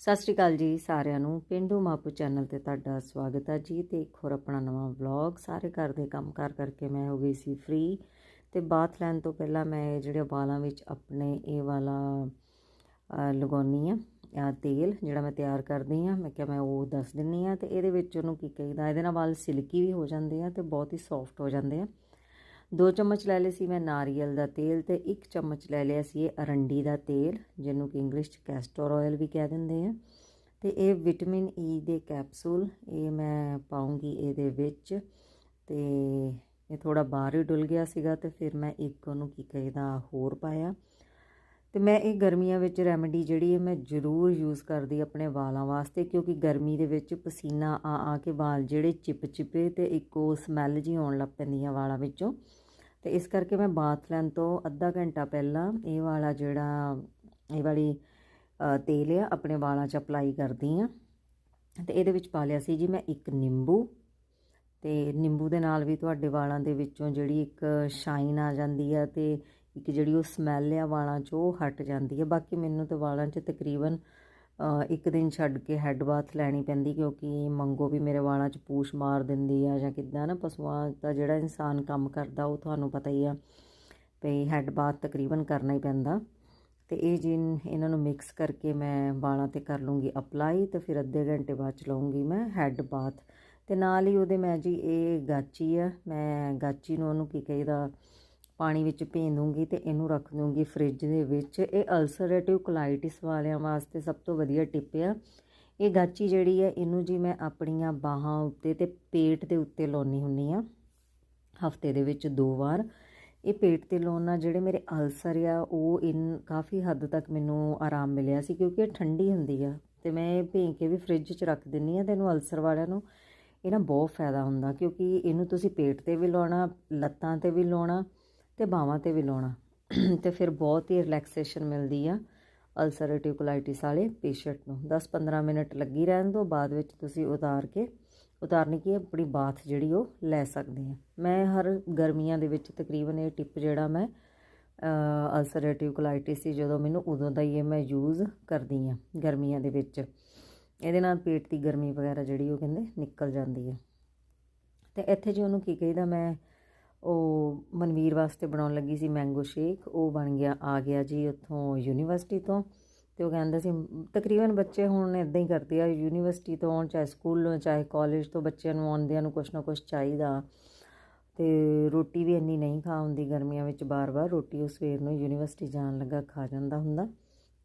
ਸਤਿ ਸ਼੍ਰੀ ਅਕਾਲ ਜੀ ਸਾਰਿਆਂ ਨੂੰ। ਪਿੰਡੂ ਮਾਪੂ ਚੈਨਲ ਤੇ ਤੁਹਾਡਾ ਸਵਾਗਤ ਹੈ ਜੀ ਤੇ ਇੱਕ ਹੋਰ ਆਪਣਾ ਨਵਾਂ ਵਲੌਗ। ਸਾਰੇ ਘਰ ਦੇ ਕੰਮ ਕਾਰ ਕਰਕੇ ਮੈਂ ਹੋ ਗਈ ਸੀ ਫ੍ਰੀ ਤੇ ਬਾਥ ਲੈਣ ਤੋਂ ਪਹਿਲਾਂ ਮੈਂ ਜਿਹੜੇ ਵਾਲਾਂ ਵਿੱਚ ਆਪਣੇ ਇਹ ਵਾਲਾ ਲਗਾਉਣੀ ਆ ਆ ਤੇਲ ਜਿਹੜਾ ਮੈਂ ਤਿਆਰ ਕਰਦੀ ਆ ਮੈਂ ਕਿਹਾ ਮੈਂ ਉਹ ਦੱਸ ਦਿੰਨੀ ਆ ਤੇ ਇਹਦੇ ਵਿੱਚ ਉਹਨੂੰ ਕੀ ਕਹੀਦਾ, ਇਹਦੇ ਨਾਲ ਵਾਲ ਸਿਲਕੀ ਵੀ ਹੋ ਜਾਂਦੇ ਆ ਤੇ ਬਹੁਤ ਹੀ ਸੌਫਟ ਹੋ ਜਾਂਦੇ ਆ। ਦੋ ਚਮਚ ਲੈ ਲਏ ਸੀ ਮੈਂ ਨਾਰੀਅਲ ਦਾ ਤੇਲ ਤੇ ਇੱਕ ਚਮਚ ਲੈ ਲਿਆ ਸੀ ਇਹ ਅਰੰਡੀ ਦਾ ਤੇਲ, ਜਿਹਨੂੰ ਕਿ ਇੰਗਲਿਸ਼ 'ਚ ਕੈਸਟਰ ਆਇਲ ਵੀ ਕਹਿ ਦਿੰਦੇ ਆ। ਤੇ ਇਹ ਵਿਟਾਮਿਨ ਈ e ਦੇ ਕੈਪਸੂਲ ਇਹ ਮੈਂ ਪਾਉਂਗੀ ਇਹਦੇ ਵਿੱਚ। ਤੇ ਇਹ ਥੋੜਾ ਬਾਹਰ ਹੀ ਡੁੱਲ ਗਿਆ ਸੀਗਾ ਤੇ ਫਿਰ ਮੈਂ ਇੱਕ ਉਹਨੂੰ ਕੀ ਕਹਿੰਦਾ, ਹੋਰ ਪਾਇਆ। ਤੇ ਮੈਂ ਇਹ ਗਰਮੀਆਂ ਵਿੱਚ ਰੈਮਡੀ ਜਿਹੜੀ ਹੈ ਮੈਂ ਜ਼ਰੂਰ ਯੂਜ਼ ਕਰਦੀ ਆਪਣੇ ਵਾਲਾਂ ਵਾਸਤੇ, ਕਿਉਂਕਿ ਗਰਮੀ ਦੇ ਵਿੱਚ ਪਸੀਨਾ ਆ ਆ ਕੇ ਵਾਲ ਜਿਹੜੇ ਚਿਪਚਿਪੇ ਤੇ ਇੱਕੋ ਸਮੈਲ ਜੀ ਆਉਣ ਲੱਗ ਪੈਂਦੀਆਂ ਵਾਲਾਂ ਵਿੱਚੋਂ। ਤੇ ਇਸ ਕਰਕੇ ਮੈਂ ਬਾਥ ਲੈਣ ਤੋਂ ਅੱਧਾ ਘੰਟਾ ਪਹਿਲਾਂ ਇਹ ਵਾਲਾ ਜਿਹੜਾ, ਇਹ ਵਾਲੀ ਤੇਲ ਆ, ਆਪਣੇ ਵਾਲਾਂ 'ਚ ਅਪਲਾਈ ਕਰਦੀ ਆ ਤੇ ਇਹਦੇ ਵਿੱਚ ਪਾ ਲਿਆ ਸੀ ਜੀ ਮੈਂ ਇੱਕ ਨਿੰਬੂ। ਤੇ ਨਿੰਬੂ ਦੇ ਨਾਲ ਵੀ ਤੁਹਾਡੇ ਵਾਲਾਂ ਦੇ ਵਿੱਚੋਂ ਜਿਹੜੀ ਇੱਕ ਸ਼ਾਈਨ ਆ ਜਾਂਦੀ ਆ ਤੇ ਇੱਕ ਜਿਹੜੀ ਉਹ ਸਮੈਲ ਆ ਵਾਲਾਂ 'ਚ, ਉਹ ਹਟ ਜਾਂਦੀ ਹੈ ਬਾਕੀ ਮੈਨੂੰ ਤਾਂ ਵਾਲਾਂ 'ਚ ਤਕਰੀਬਨ ਇੱਕ ਦਿਨ ਛੱਡ ਕੇ ਹੈੱਡ ਬਾਥ ਲੈਣੀ ਪੈਂਦੀ ਕਿਉਂਕਿ ਮੰਗੋ ਵੀ ਮੇਰੇ ਵਾਲਾਂ 'ਚ ਪੂਛ ਮਾਰ ਦਿੰਦੀ ਆ ਜਾਂ ਕਿੱਦਾਂ ਨਾ ਪਸ਼ੂਆਂ ਦਾ ਜਿਹੜਾ ਇਨਸਾਨ ਕੰਮ ਕਰਦਾ ਉਹ ਤੁਹਾਨੂੰ ਪਤਾ ਹੀ ਆ ਵੀ ਹੈੱਡ ਬਾਥ ਤਕਰੀਬਨ ਕਰਨਾ ਹੀ ਪੈਂਦਾ। ਤੇ ਇਹ ਜਿਨ ਇਹਨਾਂ ਨੂੰ ਮਿਕਸ ਕਰਕੇ ਮੈਂ ਵਾਲਾਂ ਤੇ ਕਰ ਲੂੰਗੀ ਅਪਲਾਈ ਤੇ ਫਿਰ ਅੱਧੇ ਘੰਟੇ ਬਾਅਦ ਚਲਾਉਂਗੀ ਮੈਂ ਹੈੱਡ ਬਾਥ ਤੇ ਨਾਲ ਹੀ ਉਹਦੇ ਮੈਂ ਜੀ ਇਹ ਗਾਚੀ ਆ, ਮੈਂ ਗਾਚੀ ਨੂੰ ਉਹਨੂੰ ਕੀ ਕਹੀਦਾ ਪਾਣੀ ਵਿੱਚ ਭੇਂ ਦੂੰਗੀ ਤੇ ਇਹਨੂੰ ਰੱਖ ਦੂੰਗੀ ਫ੍ਰਿਜ ਦੇ ਵਿੱਚ। ਇਹ ਅਲਸਰੇਟਿਵ ਕੋਲਾਈਟਿਸ ਵਾਲਿਆਂ ਵਾਸਤੇ ਸਭ ਤੋਂ ਵਧੀਆ ਟਿਪ ਆ। ਇਹ ਗਾਚੀ ਜਿਹੜੀ ਹੈ, ਇਹਨੂੰ ਜੀ ਮੈਂ ਆਪਣੀਆਂ ਬਾਹਾਂ ਉੱਤੇ ਤੇ ਪੇਟ ਦੇ ਉੱਤੇ ਲਾਉਣੀ ਹੁੰਨੀ ਆ ਹਫ਼ਤੇ ਦੇ ਵਿੱਚ ਦੋ ਵਾਰ। ਇਹ ਪੇਟ ਤੇ ਲਾਉਣ ਨਾਲ ਜਿਹੜੇ ਮੇਰੇ ਅਲਸਰ ਆ, ਉਹ ਇਨ ਕਾਫੀ ਹੱਦ ਤੱਕ ਮੈਨੂੰ ਆਰਾਮ ਮਿਲਿਆ ਸੀ ਕਿਉਂਕਿ ਇਹ ਠੰਡੀ ਹੁੰਦੀ ਆ। ਤੇ ਮੈਂ ਇਹ ਭੇਂ ਕੇ ਵੀ ਫ੍ਰਿਜ 'ਚ ਰੱਖ ਦਿੰਨੀ ਆ ਤੇ ਇਹਨੂੰ ਅਲਸਰ ਵਾਲਿਆਂ ਨੂੰ ਇਹਨਾਂ ਬਹੁਤ ਫਾਇਦਾ ਹੁੰਦਾ ਕਿਉਂਕਿ ਇਹਨੂੰ ਤੁਸੀਂ ਪੇਟ ਤੇ ਵੀ ਲਾਉਣਾ, ਲੱਤਾਂ ਤੇ ਵੀ ਲਾਉਣਾ ਤੇ ਬਾਹਾਂ ਤੇ ਵੀ ਲਾਉਣਾ। ਤੇ ਫਿਰ ਬਹੁਤ ਹੀ ਰਿਲੈਕਸੇਸ਼ਨ ਮਿਲਦੀ ਆ ਅਲਸਰੇਟਿਵ ਕੋਲਾਈਟਿਸ ਵਾਲੇ ਪੇਸ਼ੈਂਟ ਨੂੰ। 10-15 ਮਿੰਟ ਲੱਗੀ ਰਹਿਣ ਤੋਂ ਬਾਅਦ ਵਿੱਚ ਤੁਸੀਂ ਉਤਾਰ ਕੇ, ਉਤਾਰਨੀ ਕੀ ਆਪਣੀ ਬਾਥ ਜਿਹੜੀ ਉਹ ਲੈ ਸਕਦੇ ਆ। ਮੈਂ ਹਰ ਗਰਮੀਆਂ ਦੇ ਵਿੱਚ ਤਕਰੀਬਨ ਇਹ ਟਿਪ ਜਿਹੜਾ ਮੈਂ ਅਲਸਰੇਟਿਵ ਕੋਲਾਈਟਿਸ ਸੀ, ਜਦੋਂ ਮੈਨੂੰ ਉਦੋਂ ਦਾ ਹੀ ਇਹ ਮੈਂ ਯੂਜ਼ ਕਰਦੀ ਆ ਗਰਮੀਆਂ ਦੇ ਵਿੱਚ। ਇਹਦੇ ਨਾਲ ਪੇਟ ਦੀ ਗਰਮੀ ਵਗੈਰਾ ਜਿਹੜੀ ਉਹ ਕਹਿੰਦੇ ਨਿਕਲ ਜਾਂਦੀ ਹੈ ਤੇ ਇੱਥੇ ਜੀ ਉਹਨੂੰ ਕੀ ਕਹੀਦਾ, ਮੈਂ ਉਹ ਮਨਵੀਰ ਵਾਸਤੇ ਬਣਾਉਣ ਲੱਗੀ ਸੀ ਮੈਂਗੋ ਸ਼ੇਕ ਉਹ ਬਣ ਗਿਆ, ਆ ਗਿਆ ਜੀ ਉੱਥੋਂ ਯੂਨੀਵਰਸਿਟੀ ਤੋਂ। ਤੇ ਉਹ ਕਹਿੰਦਾ ਸੀ, ਤਕਰੀਬਨ ਬੱਚੇ ਹੁਣ ਇਦਾਂ ਹੀ ਕਰਦੇ ਆ ਯੂਨੀਵਰਸਿਟੀ ਤੋਂ ਆਉਣ, ਚਾਹੇ ਸਕੂਲੋਂ ਚਾਹੇ ਕਾਲਜ ਤੋਂ ਬੱਚਿਆਂ ਨੂੰ ਆਉਂਦਿਆਂ ਨੂੰ ਕੁਛ ਨਾ ਕੁਛ ਚਾਹੀਦਾ। ਤੇ ਰੋਟੀ ਵੀ ਇੰਨੀ ਨਹੀਂ ਖਾ ਹੁੰਦੀ ਗਰਮੀਆਂ ਵਿੱਚ ਬਾਰ-ਬਾਰ, ਰੋਟੀ ਉਹ ਸਵੇਰ ਨੂੰ ਯੂਨੀਵਰਸਿਟੀ ਜਾਣ ਲੱਗਾ, ਖਾ ਜਾਂਦਾ ਹੁੰਦਾ।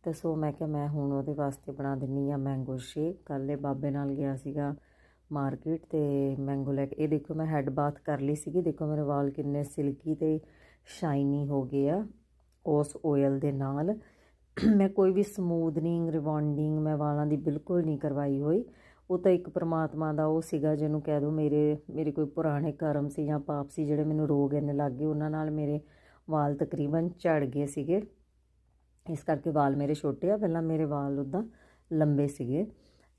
ਤੇ ਸੋ ਮੈਂ ਕਿਹਾ, ਮੈਂ ਹੁਣ ਉਹਦੇ ਵਾਸਤੇ ਬਣਾ ਦਿੰਨੀ ਆ ਮੈਂਗੋ ਸ਼ੇਕ ਕੱਲੇ ਬਾਬੇ ਨਾਲ ਗਿਆ ਸੀਗਾ ਮਾਰਕੀਟ ਤੇ ਮੈਂਗੋ ਲੈ ਕੇ, ਇਹ ਦੇਖੋ ਮੈਂ ਹੈੱਡ ਬਾਥ ਕਰ ਲਈ ਸੀਗੀ। ਦੇਖੋ ਮੇਰੇ ਵਾਲ ਕਿੰਨੇ ਸਿਲਕੀ ਤੇ ਸ਼ਾਈਨੀ ਹੋ ਗਏ ਆ ਉਸ ਆਇਲ ਦੇ ਨਾਲ। ਮੈਂ ਕੋਈ ਵੀ ਸਮੂਦਨਿੰਗ ਰਿਬੌਂਡਿੰਗ ਮੈਂ ਵਾਲਾਂ ਦੀ ਬਿਲਕੁਲ ਨਹੀਂ ਕਰਵਾਈ ਹੋਈ। ਉਹ ਤਾਂ ਇੱਕ ਪ੍ਰਮਾਤਮਾ ਦਾ ਉਹ ਸੀਗਾ ਜਿਹਨੂੰ ਕਹਿ ਦੋ ਮੇਰੇ ਮੇਰੇ ਕੋਈ ਪੁਰਾਣੇ ਕਰਮ ਸੀ ਜਾਂ ਪਾਪ ਸੀ ਜਿਹੜੇ ਮੈਨੂੰ ਰੋਗ ਇੰਨੇ ਲੱਗ ਗਏ, ਉਹਨਾਂ ਨਾਲ ਮੇਰੇ ਵਾਲ ਤਕਰੀਬਨ ਝੜ ਗਏ ਸੀਗੇ। ਇਸ ਕਰਕੇ ਵਾਲ ਮੇਰੇ ਛੋਟੇ ਆ, ਪਹਿਲਾਂ ਮੇਰੇ ਵਾਲ ਉਦਾਂ ਲੰਬੇ ਸੀਗੇ।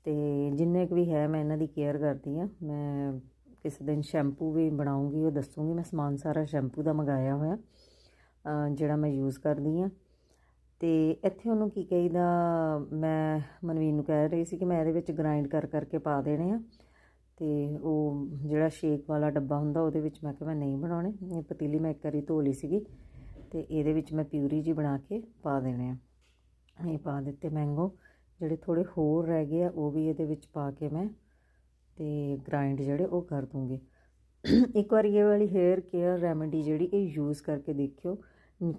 ਤੇ ਜਿੰਨੇ ਕੁ ਵੀ ਹੈ ਮੈਂ ਇਹਨਾਂ ਦੀ ਕੇਅਰ ਕਰਦੀ ਆ ਮੈਂ ਕਿਸੇ ਦਿਨ ਸ਼ੈਂਪੂ ਵੀ ਬਣਾਉਂਗੀ, ਉਹ ਦੱਸੂਗੀ। ਮੈਂ ਸਮਾਨ ਸਾਰਾ ਸ਼ੈਂਪੂ ਦਾ ਮੰਗਾਇਆ ਹੋਇਆ ਜਿਹੜਾ ਮੈਂ ਯੂਜ਼ ਕਰਦੀ ਆ ਤੇ ਇੱਥੇ ਉਹਨੂੰ ਕੀ ਕਹੀਦਾ, ਮੈਂ ਮਨਵੀਨ ਨੂੰ ਕਹਿ ਰਹੀ ਸੀ ਕਿ ਮੈਂ ਇਹਦੇ ਵਿੱਚ ਗ੍ਰਾਈਂਡ ਕਰ ਕਰਕੇ ਪਾ ਦੇਣੇ ਆ। ਤੇ ਉਹ ਜਿਹੜਾ ਸ਼ੇਕ ਵਾਲਾ ਡੱਬਾ ਹੁੰਦਾ, ਉਹਦੇ ਵਿੱਚ ਮੈਂ ਕਿਹਾ ਮੈਂ ਨਹੀਂ ਬਣਾਉਣੇ। ਇਹ ਪਤੀਲੀ ਮੈਂ ਇੱਕ ਵਾਰੀ ਧੋ ਲਈ ਸੀਗੀ ਤੇ ਇਹਦੇ ਵਿੱਚ ਮੈਂ ਪਿਊਰੀ ਜੀ ਬਣਾ ਕੇ ਪਾ ਦੇਣੇ ਆ। ਇਹ ਪਾ ਦਿੱਤੇ ਮੈਂਗੋ ਜਿਹੜੇ ਥੋੜੇ ਹੋਰ ਰਹਿ ਗਏ ਆ, ਉਹ ਵੀ ਇਹਦੇ ਵਿੱਚ ਪਾ ਕੇ ਮੈਂ ਤੇ ਗ੍ਰਾਈਂਡ ਜਿਹੜੇ ਉਹ ਕਰ ਦੂੰਗੀ। ਇੱਕ ਵਾਰ ਇਹ ਵਾਲੀ ਹੇਅਰ ਕੇਅਰ ਰੈਮੇਡੀ ਜਿਹੜੀ ਇਹ ਯੂਜ਼ ਕਰਕੇ ਦੇਖਿਓ।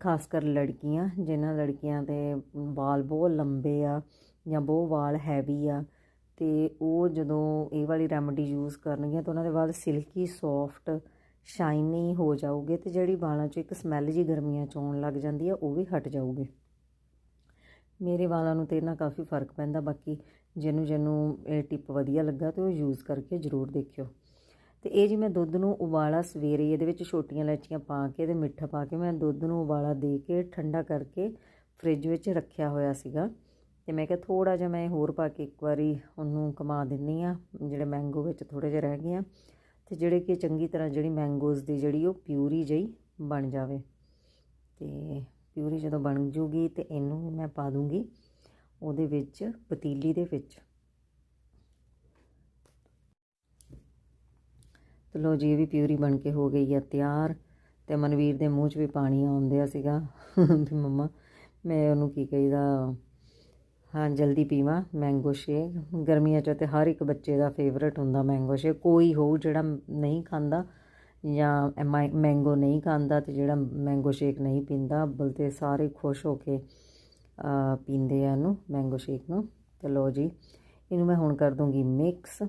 ਖਾਸ ਕਰ ਲੜਕੀਆਂ ਜਿਨ੍ਹਾਂ ਲੜਕੀਆਂ ਦੇ ਵਾਲ ਬਹੁਤ ਲੰਬੇ ਆ ਜਾਂ ਬਹੁਤ ਵਾਲ ਹੈਵੀ ਆ, ਤੇ ਉਹ ਜਦੋਂ ਇਹ ਵਾਲੀ ਰੈਮੇਡੀ ਯੂਜ਼ ਕਰਨਗੀਆਂ ਤਾਂ ਉਹਨਾਂ ਦੇ ਵਾਲ ਸਿਲਕੀ ਸੌਫਟ ਸ਼ਾਈਨੀ ਹੋ ਜਾਊਗੇ ਤੇ ਜਿਹੜੀ ਵਾਲਾਂ 'ਚ ਇੱਕ ਸਮੈਲ ਜੀ ਗਰਮੀਆਂ 'ਚ ਆਉਣ ਲੱਗ ਜਾਂਦੀ ਆ, ਉਹ ਵੀ ਹਟ ਜਾਊਗੀ। ਮੇਰੇ ਵਾਲਾਂ ਨੂੰ ਤੇ ਇਹਨਾਂ ਕਾਫੀ ਫ਼ਰਕ ਪੈਂਦਾ, ਬਾਕੀ ਜਿਹਨੂੰ ਜਿਹਨੂੰ ਇਹ ਟਿਪ ਵਧੀਆ ਲੱਗਾ ਤੇ ਉਹ ਯੂਜ਼ ਕਰਕੇ ਜ਼ਰੂਰ ਦੇਖਿਓ। ਤੇ ਇਹ ਜੀ ਮੈਂ ਦੁੱਧ ਨੂੰ ਉਬਾਲਾ ਸਵੇਰੇ ਇਹਦੇ ਵਿੱਚ ਛੋਟੀਆਂ ਇਲਾਚੀਆਂ ਪਾ ਕੇ ਤੇ ਮਿੱਠਾ ਪਾ ਕੇ ਮੈਂ ਦੁੱਧ ਨੂੰ ਉਬਾਲਾ ਦੇ ਕੇ ਠੰਡਾ ਕਰਕੇ ਫ੍ਰਿਜ ਵਿੱਚ ਰੱਖਿਆ ਹੋਇਆ ਸੀਗਾ। ਤੇ ਮੈਂ ਕਿਹਾ ਥੋੜਾ ਜਿਹਾ ਮੈਂ ਹੋਰ ਪਾ ਕੇ ਇੱਕ ਵਾਰੀ ਉਹਨੂੰ ਕਮਾ ਦਿੰਨੀ ਆ ਜਿਹੜੇ ਮੈਂਗੋ ਵਿੱਚ ਥੋੜੇ ਜਿਹਾ ਰਹਿ ਗਏ ਆ ਤੇ ਜਿਹੜੇ ਕਿ ਚੰਗੀ ਤਰ੍ਹਾਂ ਜਿਹੜੀ ਮੈਂਗੋਜ਼ ਦੀ ਜਿਹੜੀ ਉਹ ਪਿਊਰੀ ਜਈ ਬਣ ਜਾਵੇ। ਤੇ ਪਿਊਰੀ ਜਦੋਂ ਬਣ ਜੂਗੀ ਤੇ ਇਹਨੂੰ ਮੈਂ ਪਾ ਦੂੰਗੀ ਉਹਦੇ ਵਿੱਚ ਪਤੀਲੀ ਦੇ ਵਿੱਚ। ਤੇ ਲੋ ਜੀ, ਇਹ ਵੀ ਪਿਊਰੀ ਬਣ ਕੇ ਹੋ ਗਈ ਆ ਤਿਆਰ ਤੇ ਮਨਵੀਰ ਦੇ ਮੂੰਹ 'ਚ ਵੀ ਪਾਣੀ ਆਉਂਦਿਆ ਸੀਗਾ। ਵੀ ਮੰਮਾ, ਮੈਂ ਉਹਨੂੰ ਕੀ ਕਹੀਦਾ, ਹਾਂ, ਜਲਦੀ ਪੀਵਾਂ ਮੈਂਗੋ ਸ਼ੇਕ ਗਰਮੀਆਂ 'ਚ ਤੇ ਹਰ ਇੱਕ ਬੱਚੇ ਦਾ ਫੇਵਰਟ ਹੁੰਦਾ ਮੈਂਗੋ ਸ਼ੇਕ ਕੋਈ ਹੋਊ ਜਿਹੜਾ ਨਹੀਂ ਖਾਂਦਾ ਜਾਂ ਮੈ- ਮੈਂਗੋ ਨਹੀਂ ਖਾਂਦਾ ਤੇ ਜਿਹੜਾ ਮੈਂਗੋ ਸ਼ੇਕ ਨਹੀਂ ਪੀਂਦਾ, ਅੱਬਲ ਤੇ ਸਾਰੇ ਖੁਸ਼ ਹੋ ਕੇ ਪੀਂਦੇ ਆ ਇਹਨੂੰ ਮੈਂਗੋ ਸ਼ੇਕ ਨੂੰ। ਤੇ ਲੋ ਜੀ, ਇਹਨੂੰ ਮੈਂ ਹੁਣ ਕਰ ਦੂੰਗੀ ਮਿਕਸ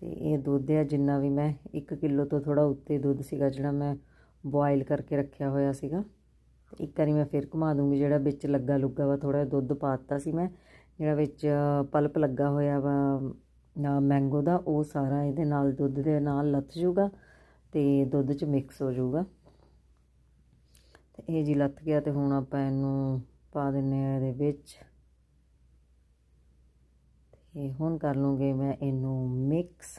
ਤੇ ਇਹ ਦੁੱਧ ਆ ਜਿੰਨਾ ਵੀ ਮੈਂ 1 ਕਿਲੋ ਤੋਂ ਥੋੜਾ ਉੱਤੇ ਦੁੱਧ ਸੀਗਾ ਜਿਹੜਾ ਮੈਂ ਬੋਇਲ ਕਰਕੇ ਰੱਖਿਆ ਹੋਇਆ ਸੀਗਾ। ਇੱਕ ਵਾਰੀ ਮੈਂ ਫਿਰ ਘੁਮਾ ਦੂੰਗੀ, ਜਿਹੜਾ ਵਿੱਚ ਲੱਗਾ ਲੁੱਗਾ ਵਾ ਥੋੜਾ ਦੁੱਧ ਪਾਤਾ ਸੀ ਮੈਂ, ਜਿਹੜਾ ਵਿੱਚ ਪਲਪ ਲੱਗਾ ਹੋਇਆ ਵਾ ਮੈਂਗੋ ਦਾ, ਉਹ ਸਾਰਾ ਇਹਦੇ ਨਾਲ ਦੁੱਧ ਦੇ ਨਾਲ ਲੱਥ ਜੂਗਾ ਤੇ ਦੁੱਧ 'ਚ ਮਿਕਸ ਹੋ ਜਾਊਗਾ। ਤੇ ਇਹ ਜੀ ਲੱਥ ਗਿਆ ਤੇ ਹੁਣ ਆਪਾਂ ਇਹਨੂੰ ਪਾ ਦਿੰਨੇ ਆ ਇਹਦੇ ਵਿੱਚ। ਤੇ ਹੁਣ ਕਰ ਲੂੰਗੇ ਮੈਂ ਇਹਨੂੰ ਮਿਕਸ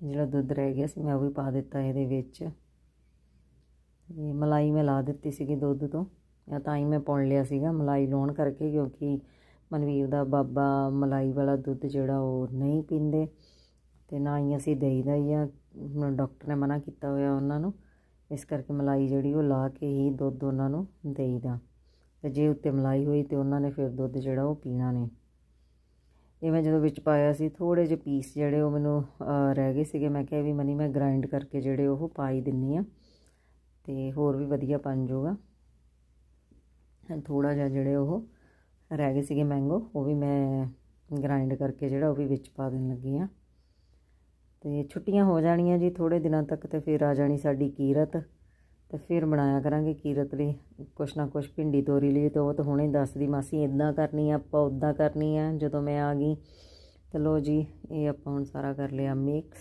ਜਿਹੜਾ ਦੁੱਧ ਰਹਿ ਗਿਆ ਸੀ, ਮੈਂ ਉਹ ਵੀ ਪਾ ਦਿੱਤਾ ਇਹਦੇ ਵਿੱਚ। ਇਹ ਮਲਾਈ ਮੈਂ ਲਾ ਦਿੱਤੀ ਸੀਗੀ ਦੁੱਧ ਤੋਂ। ਜਾਂ ਤਾਂ ਹੀ ਮੈਂ ਪੁਣ ਲਿਆ ਸੀਗਾ ਮਲਾਈ ਲਾਉਣ ਕਰਕੇ, ਕਿਉਂਕਿ ਮਨਵੀਰ ਦਾ ਬਾਬਾ ਮਲਾਈ ਵਾਲਾ ਦੁੱਧ ਜਿਹੜਾ ਉਹ ਨਹੀਂ ਪੀਂਦੇ। ਅਤੇ ਨਾ ਹੀ ਅਸੀਂ ਦੇਈਦਾ ਹੀ ਆ। ਡਾਕਟਰ ਨੇ ਮਨਾ ਕੀਤਾ ਹੋਇਆ ਉਹਨਾਂ ਨੂੰ। ਇਸ ਕਰਕੇ ਮਲਾਈ ਜਿਹੜੀ ਉਹ ਲਾ ਕੇ ਹੀ ਦੁੱਧ ਉਹਨਾਂ ਨੂੰ ਦੇਈਦਾ ਤੇ ਜੇ ਉੱਤੇ ਮਲਾਈ ਹੋਈ ਤੇ ਉਹਨਾਂ ਨੇ ਫਿਰ ਦੁੱਧ ਜਿਹੜਾ ਉਹ ਪੀਣਾ ਨੇ ਇਹ ਮੈਂ ਜਦੋਂ ਵਿੱਚ ਪਾਇਆ ਸੀ ਥੋੜੇ ਜਿਹੇ ਪੀਸ ਜਿਹੜੇ ਉਹ ਮੈਨੂੰ ਰਹਿ ਗਏ ਸੀਗੇ। ਮੈਂ ਕਿਹਾ ਵੀ ਮਨੀ, ਮੈਂ ਗ੍ਰਾਈਂਡ ਕਰਕੇ ਜਿਹੜੇ ਉਹ ਪਾਈ ਦਿੰਨੀ ਆ। ਤੇ ਹੋਰ ਵੀ ਵਧੀਆ ਬਣ ਜਾਊਗਾ। ਥੋੜਾ ਜਿਹਾ ਜਿਹੜੇ ਉਹ ਰਹਿ ਗਏ ਸੀਗੇ ਮੈਂਗੋ ਉਹ ਵੀ ਮੈਂ ਗ੍ਰਾਈਂਡ ਕਰਕੇ ਜਿਹੜਾ ਉਹ ਵੀ ਵਿੱਚ ਪਾ ਦੇਣ ਲੱਗੀ ਆ। ਤੇ ਛੁੱਟੀਆਂ ਹੋ ਜਾਣੀਆਂ ਜੀ ਥੋੜੇ ਦਿਨਾਂ ਤੱਕ ਤੇ ਫਿਰ ਆ ਜਾਣੀ ਸਾਡੀ ਕੀਰਤ। ਤੇ ਫਿਰ ਬਣਾਇਆ ਕਰਾਂਗੇ ਕੀਰਤ ਲਈ। ਕੁਛ ਨਾ ਕੁਛ ਭਿੰਡੀ ਤੋਰੀ ਲਈ ਤੇ ਉਹ ਤਾਂ ਹੁਣੇ ਦੱਸਦੀ, ਮਾਸੀ ਇਦਾਂ ਕਰਨੀ ਆ, ਆਪਾਂ ਉਦਾਂ ਕਰਨੀ ਆ, ਜਦੋਂ ਮੈਂ ਆ ਗਈ। ਤੇ ਲੋ ਜੀ, ਇਹ ਆਪਾਂ ਹੁਣ ਸਾਰਾ ਕਰ ਲਿਆ ਮਿਕਸ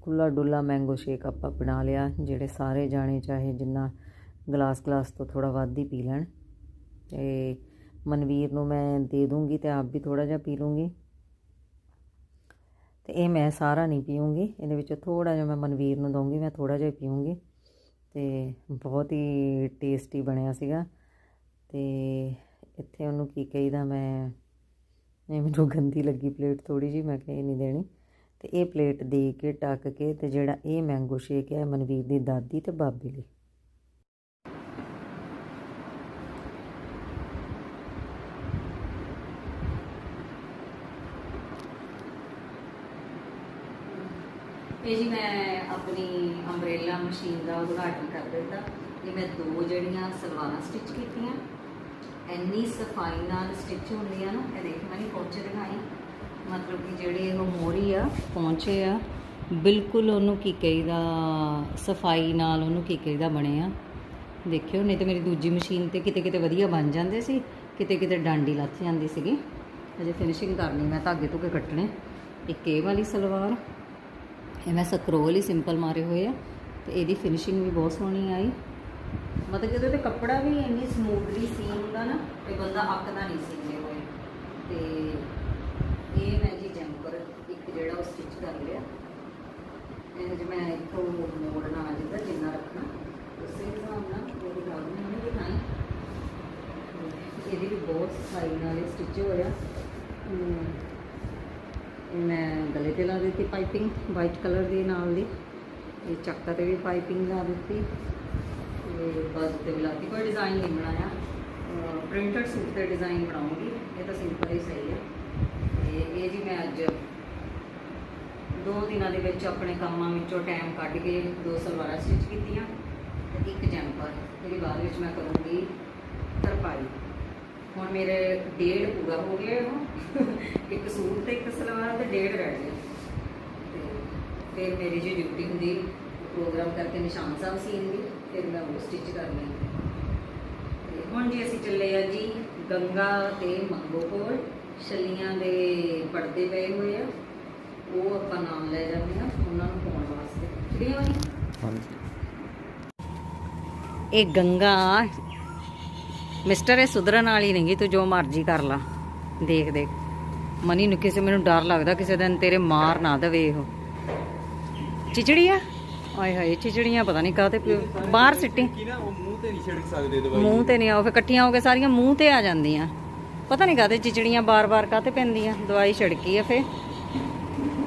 ਖੁੱਲਾ ਡੁੱਲਾ ਮੈਂਗੋ ਸ਼ੇਕ ਆਪਾਂ ਬਣਾ ਲਿਆ, ਜਿਹੜੇ ਸਾਰੇ ਜਾਣੇ ਚਾਹੇ ਜਿੰਨਾ ਗਲਾਸ ਗਲਾਸ ਤੋਂ ਥੋੜਾ ਵੱਧ ਹੀ ਪੀ ਲੈਣ। ਤੇ ਮਨਵੀਰ ਨੂੰ ਮੈਂ ਦੇ ਦੂੰਗੀ ਤੇ ਆਪ ਵੀ ਥੋੜਾ ਜਿਹਾ ਪੀ ਲੂੰਗੀ। ਤੇ ਇਹ ਮੈਂ ਸਾਰਾ ਨਹੀਂ ਪੀਉਂਗੀ ਇਹਦੇ ਵਿੱਚੋਂ ਥੋੜਾ ਜਿਹਾ ਮੈਂ ਮਨਵੀਰ ਨੂੰ ਦਊਂਗੀ, ਮੈਂ ਥੋੜਾ ਜਿਹਾ ਪੀਉਂਗੀ ਤੇ ਬਹੁਤ ਹੀ ਟੇਸਟੀ ਬਣਿਆ ਸੀਗਾ। ਤੇ ਇੱਥੇ ਉਹਨੂੰ ਕੀ ਕਹੀਦਾ ਮੈਂ, ਇਹ ਮੈਨੂੰ ਗੰਦੀ ਲੱਗੀ ਪਲੇਟ ਥੋੜੀ ਜੀ ਮੈਂ ਕਿਹਾ ਇਹ ਨਹੀਂ ਦੇਣੀ। ਤੇ ਇਹ ਪਲੇਟ ਦੇ ਕੇ ਟੱਕ ਕੇ ਤੇ ਜਿਹੜਾ ਇਹ ਮੈਂਗੋ ਸ਼ੇਕ ਹੈ ਮਨਵੀਰ ਦੀ ਦਾਦੀ ਤੇ ਬਾਬੇ ਲਈ। ਇਹ ਜੀ ਮੈਂ ਆਪਣੀ ਅੰਬ੍ਰੇਲਾ ਮਸ਼ੀਨ ਦਾ ਉਦਘਾਟਨ ਕਰ ਦਿੱਤਾ ਇਹ ਮੈਂ ਦੋ ਜਿਹੜੀਆਂ ਸਲਵਾਰਾਂ ਸਟਿਚ ਕੀਤੀਆਂ। ਇੰਨੀ ਸਫ਼ਾਈ ਨਾਲ ਸਟਿਚ ਹੁੰਦੀਆਂ ਨਾ, ਇਹ ਦੇਖ, ਮੈਂ ਪਹੁੰਚੇ ਦਿਖਾਈ। ਮਤਲਬ ਕਿ ਜਿਹੜੇ ਉਹ ਮੋਰੀ ਆ, ਪਹੁੰਚੇ ਆ, ਬਿਲਕੁਲ ਉਹਨੂੰ ਕੀ ਕਹੀਦਾ, ਸਫ਼ਾਈ ਨਾਲ ਉਹਨੂੰ ਕੀ ਕਹੀਦਾ ਬਣੇ ਆ। ਦੇਖਿਓ, ਨਹੀਂ ਤੇ ਮੇਰੀ ਦੂਜੀ ਮਸ਼ੀਨ ਤੇ ਕਿਤੇ ਕਿਤੇ ਵਧੀਆ ਬਣ ਜਾਂਦੇ ਸੀ, ਕਿਤੇ ਕਿਤੇ ਡਾਂਡੀ ਲੱਥ ਜਾਂਦੀ ਸੀਗੀ। ਅਜੇ ਫਿਨਿਸ਼ਿੰਗ ਕਰਨੀ, ਮੈਂ ਧਾਗੇ ਧੁਕੇ ਕੱਟਣੇ। ਇੱਕ ਇਹ ਵਾਲੀ ਸਲਵਾਰ ਇਹ ਮੈਂ ਸਕਰੋਲ ਹੀ ਸਿੰਪਲ ਮਾਰੇ ਹੋਏ ਆ ਤੇ ਇਹਦੀ ਫਿਨਿਸ਼ਿੰਗ ਵੀ ਬਹੁਤ ਸੋਹਣੀ ਆਈ। ਮਤਲਬ ਕਿ ਉਹਦੇ ਤੇ ਕੱਪੜਾ ਵੀ ਇੰਨੀ ਸਮੂਥਲੀ ਸੀ ਹੁੰਦਾ ਨਾ, ਤੇ ਬੰਦਾ ਅੱਕਦਾ ਨਹੀਂ ਸੀਨੇ ਹੋਏ। ਤੇ ਇਹ ਮੈਂ ਜੀ ਜੰਪਰ, ਇੱਕ ਜਿਹੜਾ ਉਹ ਸਟਿਚ ਕਰ ਲਿਆ। ਇਹ ਜਿ ਮੈਂ ਇੱਥੋਂ ਮੋੜਨਾ ਆ ਜਿੱਦਾਂ ਜਿੰਨਾ ਰੱਖਣਾ। ਉਸੇ ਹਿਸਾਬ ਨਾਲ ਉਹ ਦਿਖਾ ਦਿੰਦੀ ਦਿਖਾਈ ਇਹਦੀ ਵੀ ਬਹੁਤ ਸਫ਼ਾਈ ਨਾਲ ਇਹ ਸਟਿਚ ਹੋਇਆ। ਮੈਂ ਗਲੇ ਤੇ ਲਾ ਦਿੱਤੀ ਪਾਈਪਿੰਗ ਵਾਈਟ ਕਲਰ ਦੀ ਨਾਲ ਦੀ। ਇਹ ਚੱਕਾ ਤੇ ਵੀ ਪਾਈਪਿੰਗ ਲਾ ਦਿੱਤੀ। ਤੇ ਬਾਜੂ ਤੇ ਵੀ ਲਾਤੀ ਕੋਈ ਡਿਜ਼ਾਈਨ ਨਹੀਂ ਬਣਾਇਆ। ਪ੍ਰਿੰਟਡ ਸੂਟ ਤੇ ਡਿਜ਼ਾਈਨ ਬਣਾਉਂਗੀ। ਇਹ ਤਾਂ ਸਿੰਪਲ ਹੀ ਸਹੀ ਹੈ ਤੇ ਇਹ ਜੀ ਮੈਂ ਅੱਜ ਦੋ ਦਿਨਾਂ ਦੇ ਵਿੱਚ ਆਪਣੇ ਕੰਮਾਂ ਵਿੱਚੋਂ ਟਾਈਮ ਕੱਢ ਕੇ ਦੋ ਸਲਵਾਰਾਂ ਸਟਿਚ ਕੀਤੀਆਂ। ਤੇ ਇੱਕ ਜੰਪਰ। ਜਿਹੜੀ ਬਾਅਦ ਵਿੱਚ ਮੈਂ ਕਰੂੰਗੀ ਤਰਪਾਈ। ਹੁਣ ਮੇਰੇ ਡੇਢ ਪੂਰਾ ਹੋ ਗਿਆ ਉਹ ਇੱਕ ਸੂਟ ਤੇ ਇੱਕ ਸਲਵਾਰ ਤੇ ਡੇਢ ਰਹਿ ਗਿਆ ਤੇ ਫਿਰ ਮੇਰੀ ਜੀ ਡਿਊਟੀ ਹੁੰਦੀ ਪ੍ਰੋਗਰਾਮ ਕਰਕੇ ਨਿਸ਼ਾਨ ਸਾਹਿਬ ਸੀਨ ਦੀ ਫਿਰ ਮੈਂ ਉਹ ਸਟਿਚ ਕਰਨੀ ਤੇ ਹੁਣ ਜੀ ਅਸੀਂ ਚੱਲੇ ਆ ਜੀ ਗੰਗਾ ਤੇ ਮੰਗੋ ਕੋਲ। ਛੱਲੀਆਂ ਦੇ ਪਰਦੇ ਪਏ ਹੋਏ ਆ। ਉਹ ਆਪਾਂ ਨਾਮ ਲੈ ਜਾਂਦੇ ਆ ਉਹਨਾਂ ਨੂੰ ਪਾਉਣ ਵਾਸਤੇ। ਠੀਕ ਹੈ ਜੀ? ਇਹ ਗੰਗਾ ਮਿਸਟਰ ਇਹ ਸੁਧਰਨ ਵਾਲੀ ਨਹੀਂ ਤੂੰ ਜੋ ਮਰਜ਼ੀ ਕਰ ਲਾ। ਦੇਖ ਦੇਖ। ਮਨੀ ਨੂੰ ਕਿਸੇ ਮੈਨੂੰ ਡਰ ਲੱਗਦਾ ਕਿਸੇ ਦਿਨ ਤੇਰੇ ਮਾਰ ਨਾ ਦੇਵੇ ਉਹ। ਚਿਚੜੀ ਆ ਆਏ ਹਾਏ ਚਿਚੜੀਆਂ ਪਤਾ ਨਹੀਂ ਕਾਹਤੇ ਬਾਹਰ ਸਿੱਟੀ। ਮੂੰਹ ਤੇ ਨਹੀਂ ਛਿੜਕ ਸਕਦੇ ਦਵਾਈ। ਮੂੰਹ ਤੇ ਨਹੀਂ ਆਉ ਫੇ ਇਕੱਠੀਆਂ ਹੋ ਕੇ ਸਾਰੀਆਂ ਮੂੰਹ ਤੇ ਆ ਜਾਂਦੀਆਂ। ਪਤਾ ਨਹੀਂ ਕਾਹਤੇ ਚਿਚੜੀਆਂ ਬਾਰ-ਬਾਰ ਕਾਹਤੇ ਪੈਂਦੀਆਂ। ਦਵਾਈ ਛਿੜਕੀ ਆ ਫੇ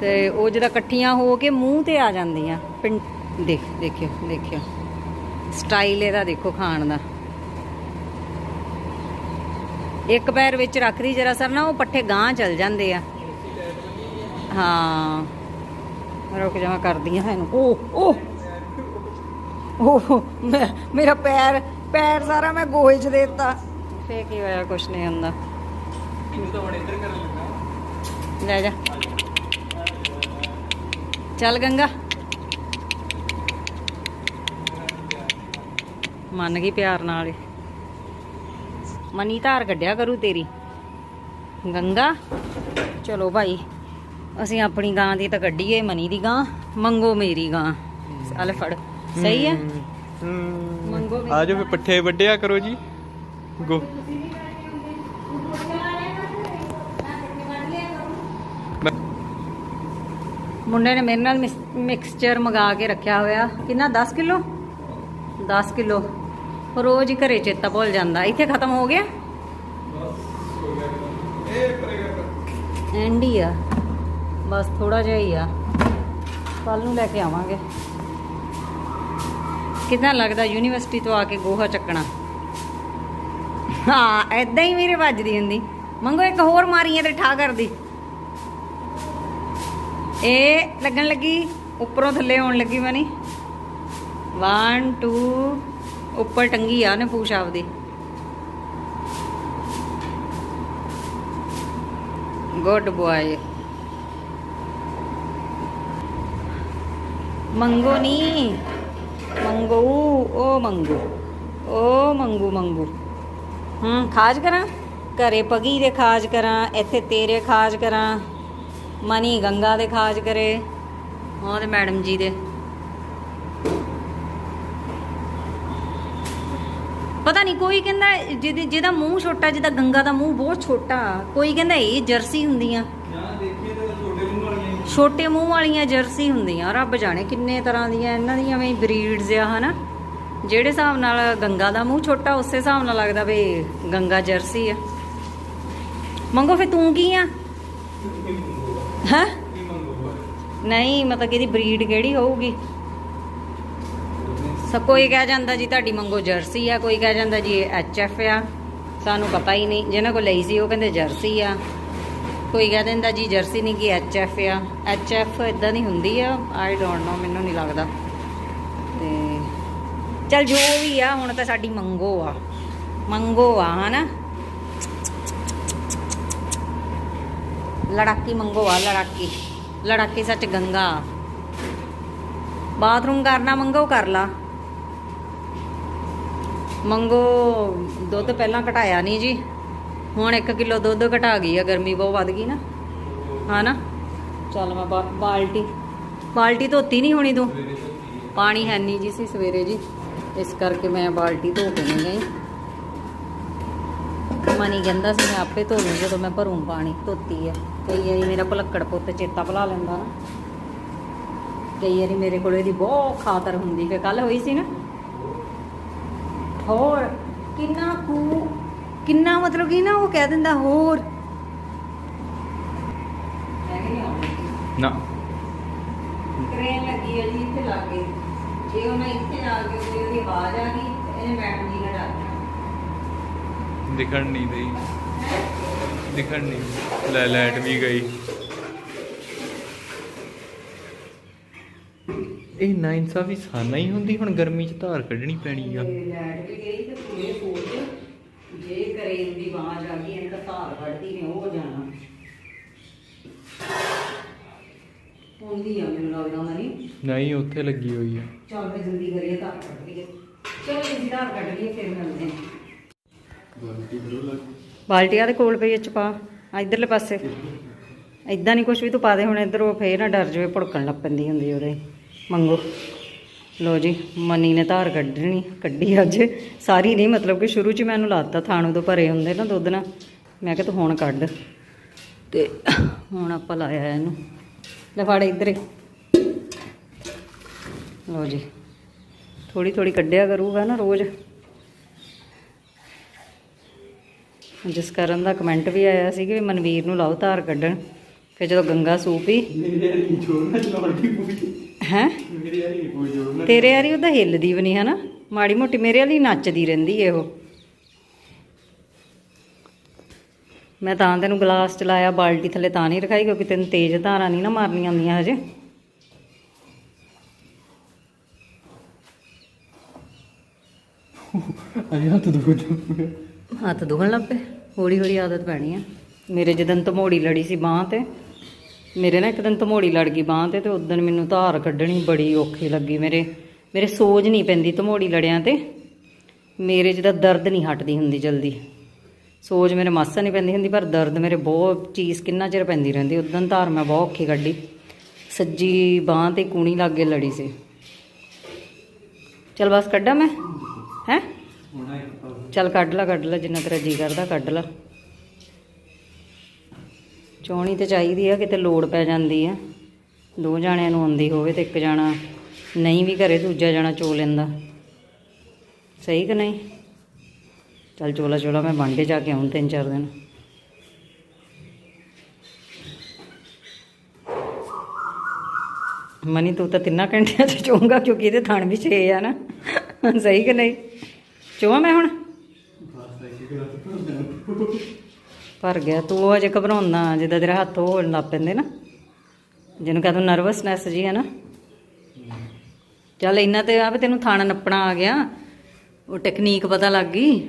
ਤੇ ਉਹ ਜਿਹੜਾ ਇਕੱਠੀਆਂ ਹੋ ਕੇ ਮੂੰਹ ਤੇ ਆ ਜਾਂਦੀਆਂ। ਦੇਖ ਦੇਖਿਓ ਦੇਖਿਓ। ਸਟਾਈਲ ਇਹਦਾ ਦੇਖੋ ਖਾਣ ਦਾ। ਇੱਕ ਪੈਰ ਵਿੱਚ ਰੱਖਦੀ ਜਰਾ ਸਰ ਨਾ, ਉਹ ਪੱਠੇ ਗਾਂ ਚਲ ਜਾਂਦੇ ਆ। ਹਾਂ। ਰੁਕ ਜਾ, ਮੈਂ ਕਰਦੀ ਹਾਂ ਇਹਨੂੰ। ਓ ਓ। ਓ ਮੇਰਾ ਪੈਰ ਪੈਰ ਸਾਰਾ ਮੈਂ ਗੋਹੇ 'ਚ ਦੇ ਫੇ ਕੀ ਹੋਇਆ, ਕੁਛ ਨਹੀਂ ਹੁੰਦਾ। ਲੈ ਜਾ। ਚੱਲ ਗੰਗਾ। ਮੰਨ ਗਈ ਪਿਆਰ ਨਾਲ ਹੀ। ਮਨੀ ਧਾਰ ਕੱਢਿਆ ਕਰੂ ਤੇਰੀ। ਗੰਗਾ ਚਲੋ ਭਾਈ ਅਸੀਂ ਆਪਣੀ ਗਾਂ ਦੀ ਤਾਂ ਕੱਢੀਏ ਮਨੀ ਦੀ ਗਾਂ ਮੰਗੋ ਮੇਰੀ ਗਾਂ। ਚੱਲ ਫੜ ਸਹੀ ਹੈ? ਮੰਗੋ ਮੇਰੀ ਆ ਜਾਓ ਫੇ ਪੱਠੇ ਵੱਢਿਆ ਕਰੋ ਜੀ। ਗੋ। ਮੁੰਡੇ ਨੇ ਮੇਰੇ ਨਾਲ ਮਿਕਸਚਰ ਮੰਗਾ ਕੇ ਰੱਖਿਆ ਹੋਇਆ। ਕਿੰਨਾ? 10 ਕਿਲੋ? 10 ਕਿਲੋ। ਰੋਜ਼ ਹੀ ਘਰੇ ਚੇਤਾ ਭੁੱਲ ਜਾਂਦਾ। ਇੱਥੇ ਖਤਮ ਹੋ ਗਿਆ? ਐਂਡ ਹੀ ਆ। ਬਸ ਥੋੜਾ ਜਿਹਾ ਹੀ ਆ। ਕੱਲ ਨੂੰ ਲੈ ਕੇ ਆਵਾਂਗੇ। ਕਿੰਨਾ ਲੱਗਦਾ ਯੂਨੀਵਰਸਿਟੀ ਤੋਂ ਆ ਕੇ ਗੋਹਾ ਚੱਕਣਾ? ਹਾਂ ਐਦਾਂ ਹੀ ਮੇਰੇ ਵੱਜਦੀ ਹੁੰਦੀ। ਮੰਗੋ ਇੱਕ ਹੋਰ ਮਾਰੀਏ ਤੇ ਠਾ ਕਰਦੀ ਇਹ ਲੱਗਣ ਲੱਗੀ, ਉੱਪਰੋਂ ਥੱਲੇ ਆਉਣ ਲੱਗੀ ਮਨੀ। 1 2 ਉੱਪਰ ਟੰਗੀ ਆ ਨੇ ਪੂਛ ਆਪਦੀ ਗੁੱਡ ਬੁਆਏ ਮੰਗੋ ਨਹੀਂ ਮੰਗੋ ਉਹ ਮੰਗੋ। ਉਹ ਮੰਗੂ ਮੰਗੂ। ਹੂੰ, ਖਾਜ ਕਰਾਂ? ਘਰੇ ਪਗੀ ਦੇ ਖਾਜ ਕਰਾਂ, ਇੱਥੇ ਤੇਰੇ ਖਾਜ ਕਰਾਂ। ਮਨੀ ਗੰਗਾ ਦੇ ਖਾਜ ਕਰੇ। ਹਾਂ, ਤੇ ਮੈਡਮ ਜੀ ਦੇ। ਪਤਾ ਨਹੀਂ ਕੋਈ ਕਹਿੰਦਾ ਜਿਹਦੇ, ਜਿਹਦਾ ਮੂੰਹ ਛੋਟਾ, ਜਿਹਦਾ ਗੰਗਾ ਦਾ ਮੂੰਹ ਬਹੁਤ ਛੋਟਾ, ਕੋਈ ਕਹਿੰਦਾ ਇਹ ਜਰਸੀ ਹੁੰਦੀਆਂ। ਛੋਟੇ ਮੂੰਹ ਵਾਲੀਆਂ ਜਰਸੀ ਹੁੰਦੀਆਂ। ਰੱਬ ਜਾਣੇ ਕਿੰਨੇ ਤਰ੍ਹਾਂ ਦੀਆਂ, ਇਹਨਾਂ ਦੀਆਂ ਵੀ ਬਰੀਡਸ ਆ, ਹਨਾ? ਜਿਹੜੇ ਹਿਸਾਬ ਨਾਲ ਗੰਗਾ ਦਾ ਮੂੰਹ ਛੋਟਾ, ਉਸੇ ਹਿਸਾਬ ਨਾਲ ਲੱਗਦਾ ਵੀ ਗੰਗਾ ਜਰਸੀ ਆ। ਮੰਗੋ ਫੇ ਤੂੰ ਕੀ ਆ? ਹੈ? ਨਹੀਂ, ਮਤਲਬ ਕਿ ਇਹਦੀ ਬਰੀਡ ਕਿਹੜੀ ਹੋਊਗੀ? ਸੋ ਕੋਈ ਕਹਿ ਜਾਂਦਾ ਜੀ ਤੁਹਾਡੀ ਮੰਗੋ ਜਰਸੀ ਆ, ਕੋਈ ਕਹਿ ਜਾਂਦਾ ਜੀ ਐਚ ਐਫ ਆ। ਸਾਨੂੰ ਪਤਾ ਹੀ ਨਹੀਂ, ਜਿਹਨਾਂ ਕੋਲ ਲਈ ਸੀ ਉਹ ਕਹਿੰਦੇ ਜਰਸੀ ਆ। ਕੋਈ ਕਹਿ ਦਿੰਦਾ ਜੀ ਜਰਸੀ ਨਹੀਂ ਕਿ ਐਚ ਐਫ ਆ। ਐਚ ਐਫ ਇਦਾਂ ਦੀ ਹੁੰਦੀ ਆ ਆਈ ਡੋਨਟ ਨੋ ਮੈਨੂੰ ਨਹੀਂ ਲੱਗਦਾ। ਤੇ ਚਲ ਜੋ ਵੀ ਆ, ਹੁਣ ਤਾਂ ਸਾਡੀ ਮੰਗੋ ਆ। ਮੰਗੋ ਆ, ਹਨਾ? ਲੜਾਕੀ ਮੰਗੋ ਆ, ਲੜਾਕੀ। ਲੜਾਕੀ ਸੱਚ ਗੰਗਾ ਬਾਥਰੂਮ ਕਰਨਾ ਮੰਗੋ, ਕਰ ਲਾ। ਮੰਗੋ ਦੁੱਧ ਪਹਿਲਾਂ ਘਟਾਇਆ ਨਹੀਂ ਜੀ। ਹੁਣ 1 ਕਿਲੋ ਦੁੱਧ ਘਟਾ ਗਈ ਆ, ਗਰਮੀ ਬਹੁਤ ਵੱਧ ਗਈ ਨਾ। ਹਾਂ ਚੱਲ ਮੈਂ ਬਾਲਟੀ। ਬਾਲਟੀ ਧੋਤੀ ਨਹੀਂ ਹੋਣੀ ਤੂੰ? ਪਾਣੀ ਹੈ ਨਹੀਂ ਜੀ ਸੀ ਸਵੇਰੇ ਜੀ। ਇਸ ਕਰਕੇ ਮੈਂ ਬਾਲਟੀ ਧੋ ਕੇ ਨਹੀਂ ਗਈ। ਮਨੀ ਕਹਿੰਦਾ ਸੀ ਮੈਂ ਆਪੇ ਧੋ ਲੂੰ ਜਦੋਂ ਮੈਂ ਭਰੂੰ ਪਾਣੀ। ਧੋਤੀ ਆ। ਕਈ ਵਾਰੀ ਮੇਰਾ ਭੁਲੱਕੜ ਪੁੱਤ ਚੇਤਾ ਭੁਲਾ ਲੈਂਦਾ ਨਾ। ਕਈ ਵਾਰੀ ਮੇਰੇ ਕੋਲ ਇਹਦੀ ਬਹੁਤ ਖਾਤਰ ਹੁੰਦੀ ਫੇ ਕੱਲ ਹੋਈ ਸੀ ਨਾ। ਹੋਰ ਕਿੰਨਾ ਕੁ ਕਿੰਨਾ ਮਤਲਬ ਕਿ ਨਾ ਉਹ ਕਹਿ ਦਿੰਦਾ ਹੋਰ। ਨਾ। ਕ੍ਰੇਨ ਲੱਗੀ ਹੈ ਜੀ ਇੱਥੇ ਲਾ ਕੇ ਜੇ ਉਹਨਾਂ ਇੱਥੇ ਲਾ ਕੇ ਉਹਦੀ ਉਹਦੀ ਆਵਾਜ਼ ਆ ਗਈ ਤੇ ਇਹਨੇ ਮੈਡਮ ਜੀ ਨੇ ਡਾਕਟਰ ਦਿਖਣ ਨਹੀਂ ਦਈ। ਦਿਖਣ ਨਹੀਂ। ਲੈ ਲਾਈਟ ਵੀ ਗਈ। ਇਹ ਨਾ ਇਨਸਾਫੀ ਸਾਨਾ ਹੀ ਹੁੰਦੀ ਹੁਣ ਗਰਮੀ ਚ ਧਾਰ ਕੱਢਣੀ ਪੈਣੀ ਆ। ਤੇ ਲੈਟ ਵੀ ਗਈ ਤੇ ਤੂੰ ਇਹ ਸੋਚ ਜੇ ਕ੍ਰੇਨ ਦੀ ਆਵਾਜ਼ ਆ ਗਈ ਇਹਨੇ ਤਾਂ ਧਾਰ ਕੱਢਦੀ ਨੇ ਉਹ ਜਾਣਾ। ਹੁੰਦੀ ਆ ਮੈਨੂੰ ਲੱਗਦਾ ਨਹੀਂ ਉੱਥੇ ਲੱਗੀ ਹੋਈ ਆ। ਚੱਲ ਫੇ ਜਲਦੀ ਕਰੀਏ ਧਾਰ ਕੱਢ ਲਈਏ। ਚਲੋ ਜੀ ਧਾਰ ਕੱਢ ਲਈਏ ਫਿਰ ਮਿਲਦੇ ਹਾਂ। ਬਾਲਟੀਆਂ ਦੇ ਕੋਲ ਪਈ ਚ ਪਾ। ਆ ਇਧਰਲੇ ਪਾਸੇ। ਇਦਾਂ ਨਹੀਂ ਕੁਝ ਵੀ ਤੂੰ ਪਾ ਦੇ ਹੁਣ ਇੱਧਰ ਉਹ ਫੇਰ ਨਾ ਡਰ ਜਾਵੇ ਭੜਕਣ ਲੱਗ ਪੈਂਦੀ ਹੁੰਦੀ ਉਹਦੇ। ਮੰਗੋ। ਲੋ ਜੀ ਮਨੀ ਨੇ ਧਾਰ ਕੱਢਣੀ ਕੱਢੀ ਅੱਜ। ਸਾਰੀ ਨਹੀਂ ਮਤਲਬ ਕਿ ਸ਼ੁਰੂ 'ਚ ਮੈਨੂੰ ਲਾਤਾ ਥਾਣੂ ਤੋਂ ਭਰੇ ਹੁੰਦੇ ਨਾ ਦੁੱਧ ਨਾਲ ਮੈਂ ਕਿਹਾ ਤੂੰ ਹੁਣ ਕੱਢ। ਤੇ ਹੁਣ ਆਪਾਂ ਲਾਇਆ ਇਹਨੂੰ। ਲੈ ਫੜ ਇੱਧਰ। ਲਓ ਜੀ ਥੋੜੀ ਥੋੜੀ ਕੱਢਿਆ ਕਰੂਗਾ ਨਾ ਰੋਜ਼। ਜਿਸ ਕਰਨ ਦਾ ਕਮੈਂਟ ਵੀ ਆਇਆ ਸੀ ਕਿ ਮਨਵੀਰ ਨੂੰ ਲਾਓ ਧਾਰ ਕੱਢਣ। ਫਿਰ ਜਦੋਂ ਗੰਗਾ ਸੂਪ ਹੀ? ਤੇਰੇ ਯਾਰੀ ਉਹਦਾ ਹਿੱਲਦੀ ਵੀ ਨਹੀਂ ਹੈ ਨਾ ਮਾੜੀ ਮੋਟੀ ਮੇਰੇ ਵਾਲੀ ਨੱਚਦੀ ਰਹਿੰਦੀ ਏ ਉਹ। ਮੈਂ ਤਾਂ ਤੈਨੂੰ ਗਲਾਸ ਚਲਾਇਆ ਬਾਲਟੀ ਥੱਲੇ ਤਾਂ ਨਹੀਂ ਰਖਾਈ ਕਿਉਂਕਿ ਤੈਨੂੰ ਤੇਜ਼ ਧਾਰਾਂ ਨਹੀਂ ਨਾ ਮਾਰਨੀਆਂ ਆਉਂਦੀਆਂ ਹਜੇ। ਅਰੇ ਹੱਥ ਦੁਖਦਾ ਹੱਥ ਦੁਖਣ ਲੱਗ ਪਏ। ਹੌਲੀ ਹੌਲੀ ਆਦਤ ਪੈਣੀ ਆ। ਮੇਰੇ ਜਦੋਂ ਧਮੋੜੀ ਲੜੀ ਸੀ ਬਾਹ ਤੇ ਮੇਰੇ ਨਾ ਇੱਕ ਦਿਨ ਧਮੋੜੀ ਲੜ ਗਈ ਬਾਹ ਤੇ ਤੇ ਉਦੋਂ ਮੈਨੂੰ ਧਾਰ ਕੱਢਣੀ ਬੜੀ ਔਖੀ ਲੱਗੀ ਮੇਰੇ। ਮੇਰੇ ਸੋਜ ਨਹੀਂ ਪੈਂਦੀ ਧਮੋੜੀ ਲੜਿਆਂ ਤੇ। ਮੇਰੇ ਜਿਹਦਾ ਦਰਦ ਨਹੀਂ ਹਟਦੀ ਹੁੰਦੀ ਜਲਦੀ। ਸੋਜ ਮੇਰੇ ਮਾਸਾ ਨਹੀਂ ਪੈਂਦੀ ਹੁੰਦੀ, ਪਰ ਦਰਦ ਮੇਰੇ ਬਹੁਤ ਚੀਜ਼ ਕਿੰਨਾ ਚਿਰ ਪੈਂਦੀ ਰਹਿੰਦੀ। ਉਦੋਂ ਧਾਰ ਮੈਂ ਬਹੁਤ ਔਖੀ ਕੱਢੀ। ਸੱਜੀ ਬਾਹ ਤੇ ਕੂਣੀ ਲੱਗੇ ਲੜੀ ਸੀ। ਚਲ ਬਸ ਕੱਢਾਂ ਮੈਂ? ਹੈ? ਹੋਣਾ ਚੱਲ ਕੱਢ ਲਾ ਕੱਢ ਲਾ, ਜਿੰਨਾ ਤੇਰਾ ਜੀ ਕਰਦਾ ਕੱਢ ਲਾ। ਚੋਣੀ ਤੇ ਚਾਹੀਦੀ ਆ, ਕਿਤੇ ਲੋੜ ਪੈ ਜਾਂਦੀ ਆ। ਦੋ ਜਾਣਿਆਂ ਨੂੰ ਆਉਂਦੀ ਹੋਵੇ ਤੇ ਇੱਕ ਜਾਣਾ ਨਹੀਂ ਵੀ ਘਰੇ, ਦੂਜਾ ਜਾਣਾ ਚੋ ਲੈਂਦਾ। ਸਹੀ ਕਿ ਨਹੀਂ? ਚੱਲ ਚੋਲਾ ਚੋਲਾ, ਮੈਂ ਬਾਂਡੇ ਜਾ ਕੇ ਆਉਂ ਤਿੰਨ ਚਾਰ ਦਿਨ। ਮਨੀ, ਤੂੰ ਤਾਂ ਤਿੰਨਾਂ ਘੰਟਿਆਂ ਚ ਚੋਂਗਾ, ਕਿਉਂਕਿ ਇਹਦੇ ਥਣ ਵੀ ਛੇ ਆ ਨਾ। ਸਹੀ ਕਿ ਨਹੀਂ? ਚੋਵਾਂ ਮੈਂ ਹੁਣ? ਭਰ ਗਿਆ, ਤੂੰ ਉਹ ਅਜੇ ਘਬਰਾਉਂਦਾ ਜਿੱਦਾਂ ਤੇਰਾ ਹੱਥ ਹੋਣ ਲੱਗ ਪੈਂਦੇ ਨਾ। ਜਿਹਨੂੰ ਕਹਿੰਦਾ ਨਰਵਸਨੈਸ ਜੀ ਹੈ ਨਾ। ਚੱਲ ਇੰਨਾ ਤੇ ਆ ਵੀ ਤੈਨੂੰ ਥਾਣਾ ਨੱਪਣਾ ਆ ਗਿਆ, ਉਹ ਟੈਕਨੀਕ ਪਤਾ ਲੱਗ ਗਈ।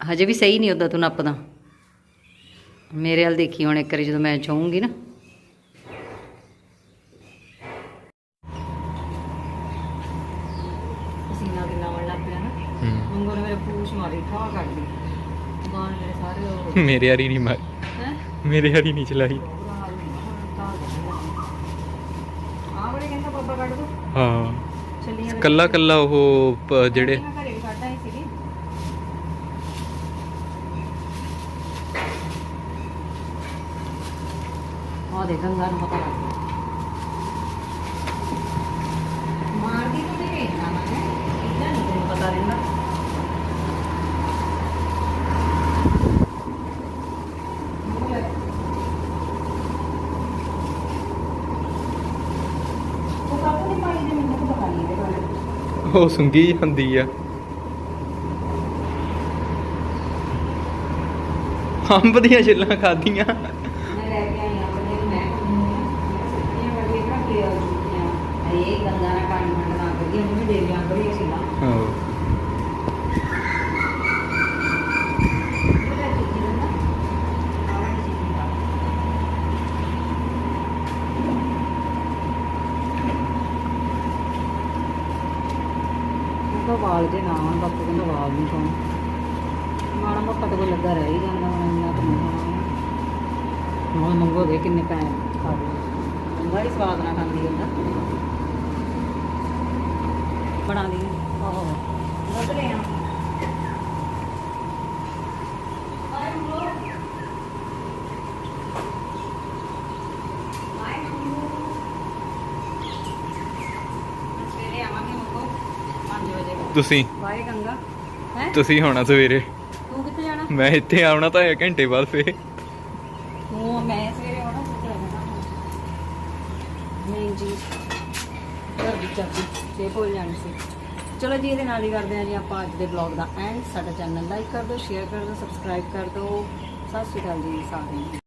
ਹਜੇ ਵੀ ਸਹੀ ਨਹੀਂ ਉਦਾਂ ਤੂੰ ਨੱਪਦਾ। ਮੇਰੇ ਵੱਲ ਦੇਖੀ ਹੁਣ ਇੱਕ ਵਾਰੀ ਜਦੋਂ ਮੈਂ ਚਾਹੂੰਗੀ ਨਾ ਪਸੀਨਾ ਕਿੰਨਾ ਆਉਣ ਲੱਗ ਪਿਆ ਨਾ ਹੂੰ ਮੰਗੋ ਨੇ ਮੇਰੇ ਪੂਛ ਮਾਰੀ ਠਾ ਕੱਢ ਲਈ ਬਾਹਰ ਮੇਰੇ ਸਾਰੇ ਉਹ ਮੇਰੇ ਯਾਰੀ ਨਹੀਂ ਮਾਰ। ਹੈ? ਮੇਰੇ ਯਾਰੀ ਨਹੀਂ ਚਲਾਈ। ਹਾਂ। ਕੱਲਾ ਕੱਲਾ ਉਹ ਜਿਹੜੇ ਆ ਦੇ ਗੰਗਾ ਨੂੰ ਪਤਾ ਲੱਗ ਗਿਆ ਮਾਰਦੀ ਤਾਂ ਨਹੀਂ ਵੇਖਣਾ ਮੈਂ ਇਦਾਂ ਨਹੀਂ ਤੈਨੂੰ ਪਤਾ ਰਹਿੰਦਾ ਉਹ ਕਾਹਤੋਂ ਨਹੀਂ ਪਾਈ ਜੇ ਮੈਨੂੰ ਤਾਂ ਪਤਾ ਨਹੀਂ ਇਹਦੇ ਬਾਰੇ ਉਹ ਸੁੰਗੀ ਜਾਂਦੀ ਆ। ਅੰਬ ਦੀਆਂ ਛਿੱਲਾਂ ਖਾਧੀਆਂ। ਕੇ ਕਿ ਇਹ ਗੰਗਾ ਨਾਲ ਪਾਣੀ ਮੰਡ ਨਾ ਕਰੀ ਉਹਨੂੰ ਦੇ ਦਿਆਂ ਸੀ ਨਾ ਹਾਂ ਉਹਦਾ ਜੁੱਤੀ ਨਾ ਆਵਾਂ ਜੀ ਦਾ ਉਹ ਵਾਲ ਜੇ ਨਾ ਆਉਣ ਬਾਪੂ ਕਹਿੰਦਾ ਵਾਲ ਨਹੀਂ ਪਾਉਣ ਕੋਈ ਲੱਗਾ ਰਹਿ ਹੀ ਜਾਂਦਾ ਹੁਣ ਇੰਨਾ ਤਾਂ ਨਹੀਂ ਹੋਣਾ ਮੰਗੋ ਦੇ ਕਿੰਨੇ ਪੈਸੇ ਖਾ ਲਏ ਬੜੀ ਸਵਾਦ ਨਾਲ ਖਾਂਦੀ ਹੁੰਦਾ ਬਣਾ ਲਈ। ਆਹੋ। ਲੱਗ ਲੈ ਆ ਸਵੇਰੇ ਆਵਾਂਗੇ ਮੰਗੋ 5 ਵਜੇ। ਤੁਸੀਂ? ਬਾਏ ਗੰਗਾ। ਹੈ? ਤੁਸੀਂ ਹੋਣਾ ਸਵੇਰੇ? ਮੈਂ ਇੱਥੇ ਆਉਣਾ ਤਾਂ ਇੱਕ ਘੰਟੇ ਬਾਅਦ ਫੇ ਤੂੰ ਮੈਂ ਸਵੇਰੇ ਆਉਣਾ ਸੀ ਜਾਣਾ। ਨਹੀਂ ਜੀ, ਘਰ ਦੀ ਚਾਬੀ ਤੇ ਭੁੱਲ ਜਾਣੀ ਸੀ। ਚਲੋ ਜੀ, ਇਹਦੇ ਨਾਲ ਹੀ ਕਰਦੇ ਹਾਂ ਜੀ ਆਪਾਂ ਅੱਜ ਦੇ ਬਲੌਗ ਦਾ ਐਂਡ ਸਾਡਾ ਚੈਨਲ ਲਾਈਕ ਕਰ ਦਿਓ ਸ਼ੇਅਰ ਕਰ ਦਿਓ ਸਬਸਕ੍ਰਾਈਬ ਕਰ ਦਿਓ। ਸਤਿ ਸ਼੍ਰੀ ਅਕਾਲ ਜੀ ਸਾਰਿਆਂ ਨੂੰ।